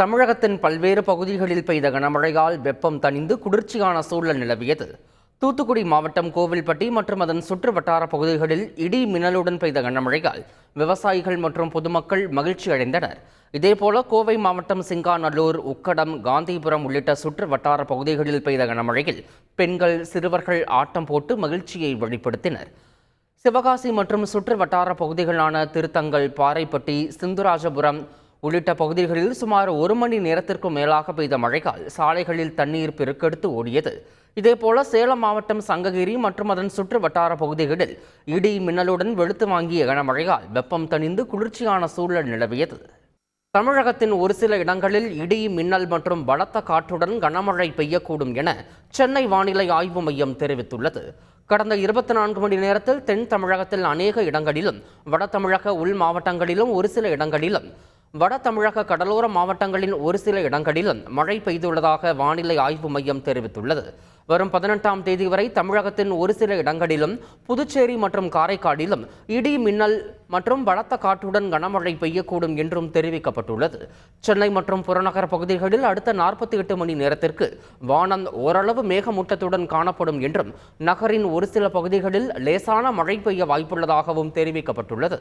தமிழகத்தின் பல்வேறு பகுதிகளில் பெய்த கனமழையால் வெப்பம் தணிந்து குளிர்ச்சியான சூழல் நிலவியது. தூத்துக்குடி மாவட்டம் கோவில்பட்டி மற்றும் அதன் சுற்று வட்டார பகுதிகளில் இடி மின்னலுடன் பெய்த கனமழையால் விவசாயிகள் மற்றும் பொதுமக்கள் மகிழ்ச்சி அடைந்தனர். இதேபோல கோவை மாவட்டம் சிங்காநல்லூர் உக்கடம் காந்திபுரம் உள்ளிட்ட சுற்று வட்டார பகுதிகளில் பெய்த கனமழையில் பெண்கள் சிறுவர்கள் ஆட்டம் போட்டு மகிழ்ச்சியை வெளிப்படுத்தினர். சிவகாசி மற்றும் சுற்று வட்டார பகுதிகளான திருத்தங்கல் பாறைப்பட்டி சிந்துராஜபுரம் உள்ளிட்ட பகுதிகளில் சுமார் ஒரு மணி நேரத்திற்கும் மேலாக பெய்த மழையால் சாலைகளில் தண்ணீர் பெருக்கெடுத்து ஓடியது. இதேபோல சேலம் மாவட்டம் சங்ககிரி மற்றும் அதன் சுற்று வட்டார பகுதிகளில் இடி மின்னலுடன் வெளுத்து வாங்கிய கனமழையால் வெப்பம் தணிந்து குளிர்ச்சியான சூழல் நிலவியது. தமிழகத்தின் ஒரு சில இடங்களில் இடி மின்னல் மற்றும் பலத்த காற்றுடன் கனமழை பெய்யக்கூடும் என சென்னை வானிலை ஆய்வு மையம் தெரிவித்துள்ளது. கடந்த இருபத்தி நான்கு மணி நேரத்தில் தென் தமிழகத்தில் அநேக இடங்களிலும் வட தமிழக உள் மாவட்டங்களிலும் ஒரு சில இடங்களிலும் வட தமிழக கடலோர மாவட்டங்களின் ஒரு சில இடங்களில் மழை பெய்துள்ளதாக வானிலை ஆய்வு மையம் தெரிவித்துள்ளது. வரும் பதினெட்டாம் தேதி வரை தமிழகத்தின் ஒரு சில இடங்களிலும் புதுச்சேரி மற்றும் காரைக்காலிலும் இடி மின்னல் மற்றும் பலத்த காற்றுடன் கனமழை பெய்யக்கூடும் என்றும் தெரிவிக்கப்பட்டுள்ளது. சென்னை மற்றும் புறநகர் பகுதிகளில் அடுத்த நாற்பத்தி எட்டு மணி நேரத்திற்கு வானம் ஓரளவு மேகமூட்டத்துடன் காணப்படும் என்றும் நகரின் ஒரு சில பகுதிகளில் லேசான மழை பெய்ய வாய்ப்புள்ளதாகவும் தெரிவிக்கப்பட்டுள்ளது.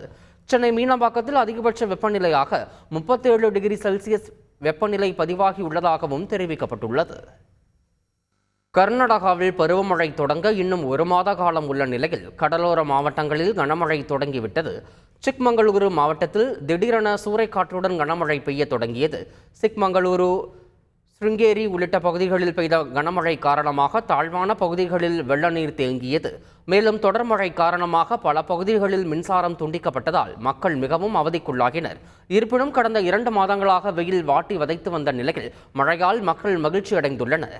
சென்னை மீனம்பாக்கத்தில் அதிகபட்ச வெப்பநிலையாக முப்பத்தேழு டிகிரி செல்சியஸ் வெப்பநிலை பதிவாகியுள்ளதாகவும் தெரிவிக்கப்பட்டுள்ளது. கர்நாடகாவில் பருவமழை தொடங்க இன்னும் ஒரு மாத காலம் உள்ள நிலையில் கடலோர மாவட்டங்களில் கனமழை தொடங்கிவிட்டது. சிக்மங்களூரு மாவட்டத்தில் திடீரென சூறைக்காற்றுடன் கனமழை பெய்ய தொடங்கியது. சிக்மங்களூரு ஸ்ருங்கேரி உள்ளிட்ட பகுதிகளில் பெய்த கனமழை காரணமாக தாழ்வான பகுதிகளில் வெள்ள நீர் தேங்கியது. மேலும் தொடர் மழை காரணமாக பல பகுதிகளில் மின்சாரம் துண்டிக்கப்பட்டதால் மக்கள் மிகவும் அவதிக்குள்ளாகினர். இருப்பினும் கடந்த இரண்டு மாதங்களாக வெயில் வாட்டி வதைத்து வந்த நிலையில் மழையால் மக்கள் மகிழ்ச்சி அடைந்துள்ளனர்